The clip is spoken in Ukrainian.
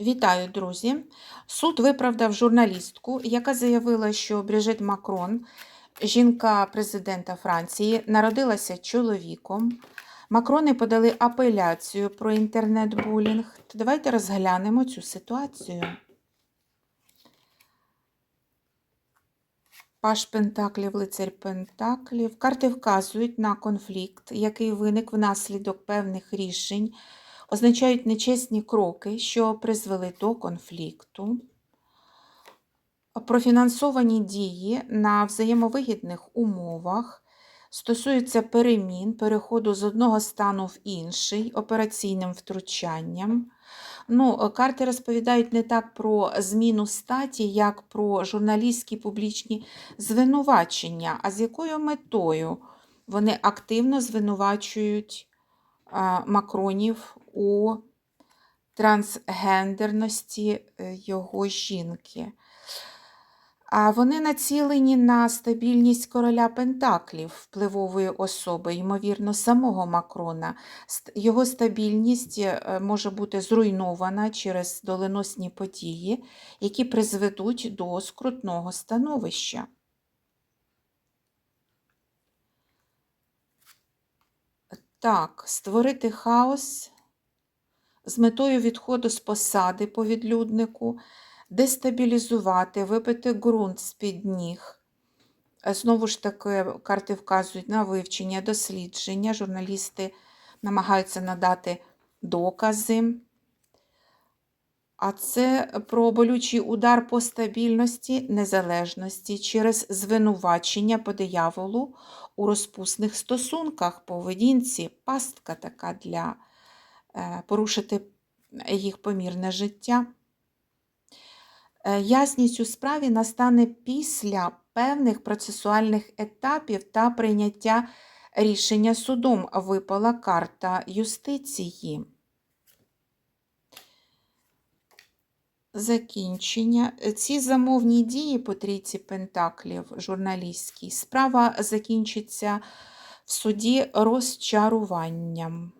Вітаю, друзі! Суд виправдав журналістку, яка заявила, що Бріжит Макрон, жінка президента Франції, народилася чоловіком. Макрони подали апеляцію про інтернет-булінг. Давайте розглянемо цю ситуацію. Паш Пентаклів, лицарь Пентаклів. Карти вказують на конфлікт, який виник внаслідок певних рішень, означають нечесні кроки, що призвели до конфлікту. Профінансовані дії на взаємовигідних умовах стосуються перемін, переходу з одного стану в інший, операційним втручанням. Ну, карти розповідають не так про зміну статі, як про журналістські публічні звинувачення, а з якою метою вони активно звинувачують Макронів у трансгендерності е, його жінки. А вони націлені на стабільність короля Пентаклів, впливової особи, ймовірно, самого Макрона. Його стабільність е, може бути зруйнована через доленосні події, які призведуть до скрутного становища. Так, створити хаос з метою відходу з посади по відлюднику, дестабілізувати, вибити ґрунт з-під ніг. Е, Знову ж таки, карти вказують на вивчення, дослідження. Журналісти намагаються надати докази. А це про болючий удар по стабільності, незалежності через звинувачення по дияволу у розпусних стосунках, поведінці, пастка така для е, порушити їх помірне життя. Е, Ясність у справі настане після певних процесуальних етапів та прийняття рішення судом. Випала карта юстиції. Закінчення. Ці замовні дії по трійці пентаклів журналістській справа закінчиться в суді розчаруванням.